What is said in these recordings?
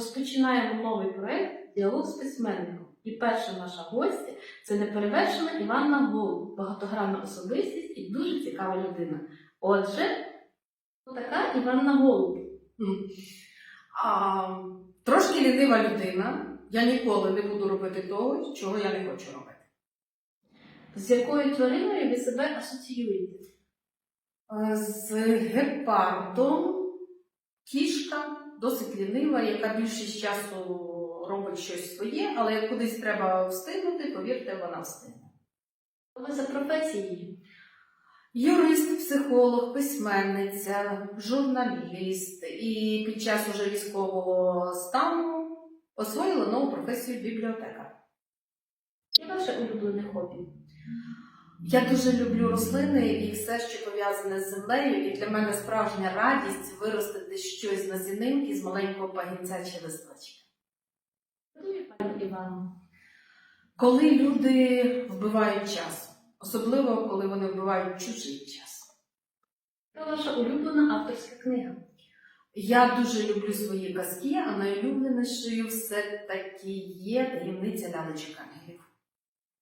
Розпочинаємо новий проект Діалог з письменником. І перша наша гостя це неперевершена Іванна Голуб, багатогранна особистість і дуже цікава людина. Отже, така Іванна Голуб. А, трошки лінива людина. Я ніколи не буду робити того, чого я не хочу робити. З якою твариною ви себе асоціюєте? Е, З гепардом кішка досить лінива, яка більшість часу робить щось своє, але як кудись треба встигнути, повірте, вона встигне. Ви за професією? Юрист, психолог, письменниця, журналіст і під час уже військового стану освоїла нову професію бібліотека. Яке ваше улюблене хобі? Я дуже люблю рослини і все, що пов'язане з землею, і для мене справжня радість виростити щось на зінинки з маленького пагінця чи листочка. Коли люди вбивають час, особливо коли вони вбивають чужий час. Яка ваша улюблена авторська книга? Я дуже люблю свої казки, а найулюбленішою все-таки є таємниця лялечок ангелів.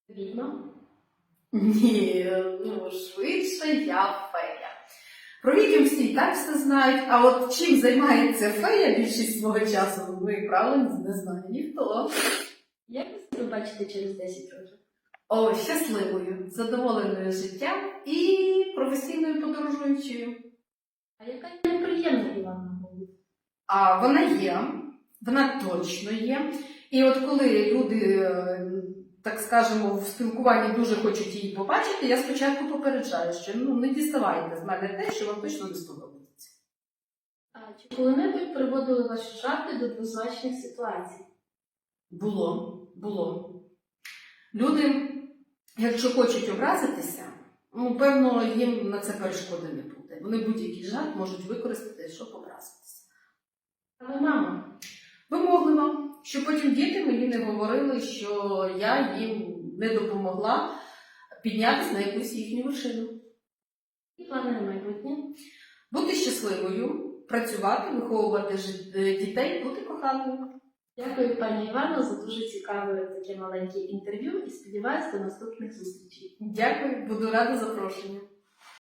Відьма? Ні, ну швидше я фея. Про відьом всі і так все знають, а от чим займається фея більшість свого часу, і правильно не знає ніхто. Як ви себе бачите через 10 років? О, щасливою, задоволеною життям і професійною подорожуючою. А яка неприємна Іванна Голуб? А вона є, вона точно є. І от коли люди, так скажемо, в спілкуванні дуже хочуть її побачити, я спочатку попереджаю, що ну не діставайте з мене те, що вам точно не сподобається. А чи коли-небудь приводили ваші жарти до двозначних ситуацій? Було, було. Люди, якщо хочуть образитися, ну, певно, їм на це перешкоди не буде. Вони будь-який жарт можуть використати, щоб образитися. А ви мама? Щоб потім діти мені не говорили, що я їм не допомогла піднятися на якусь їхню вершину. І плани на майбутнє? Бути щасливою, працювати, виховувати е, дітей, бути коханою. Дякую, пані Івано, за дуже цікаве таке маленьке інтерв'ю і сподіваюся до наступних зустрічей. Дякую, буду рада запрошенню.